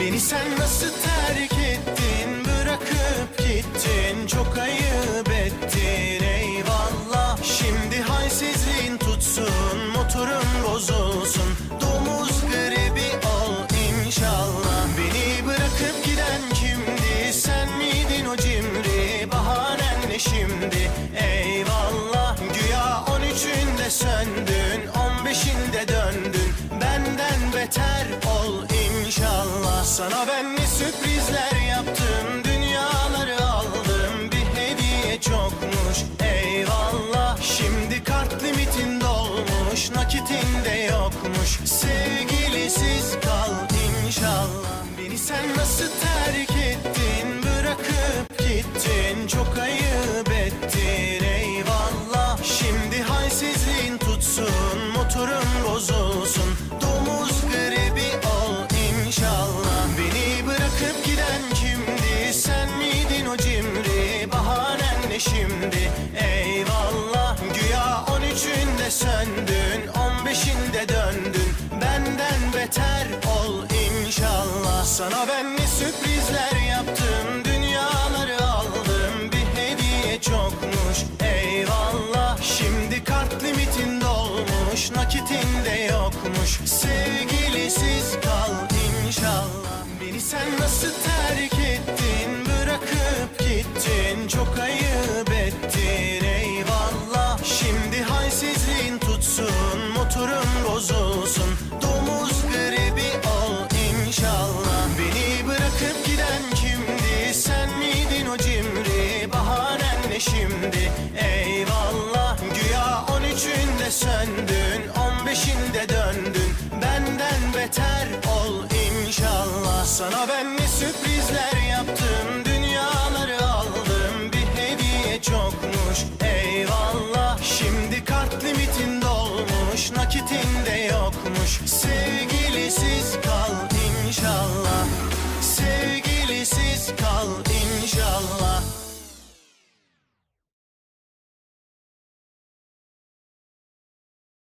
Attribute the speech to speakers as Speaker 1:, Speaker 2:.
Speaker 1: Beni sen nasıl terk ettin? Bırakıp gittin. Çok ayıp ettin. Eyvallah. Şimdi halsizliğin tutsun Sana ben ne sürprizler yaptım Dünyaları aldım. Bir hediye çokmuş Eyvallah. Şimdi kart limitin dolmuş Nakitin de yokmuş. Sevgilisiz kal inşallah. Beni sen nasıl terk bırakıp giden kimdi? Sen miydin o cimri? Bahanen ne şimdi? Eyvallah Güya on üçünde söndün On beşinde döndün. Benden beter ol inşallah. Sana ben ne sürprizler yaptım Dünyaları aldım. Bir hediye çokmuş Eyvallah. Şimdi kart limitin dolmuş Nakitin de yokmuş. Sevgilisiz sen nasıl terk ettin? Bırakıp gittin. Çok ayıp ettin. Eyvallah. Şimdi halsizliğin tutsun. Motorun bozulsun. Domuz gribi ol inşallah. Beni bırakıp giden kimdi? Sen miydin o cimri Sana ben ne sürprizler yaptım Dünyaları aldım. Bir hediye çokmuş Eyvallah. Şimdi kart limitin dolmuş Nakitin de yokmuş. Sevgilisiz kal inşallah. Sevgilisiz kal inşallah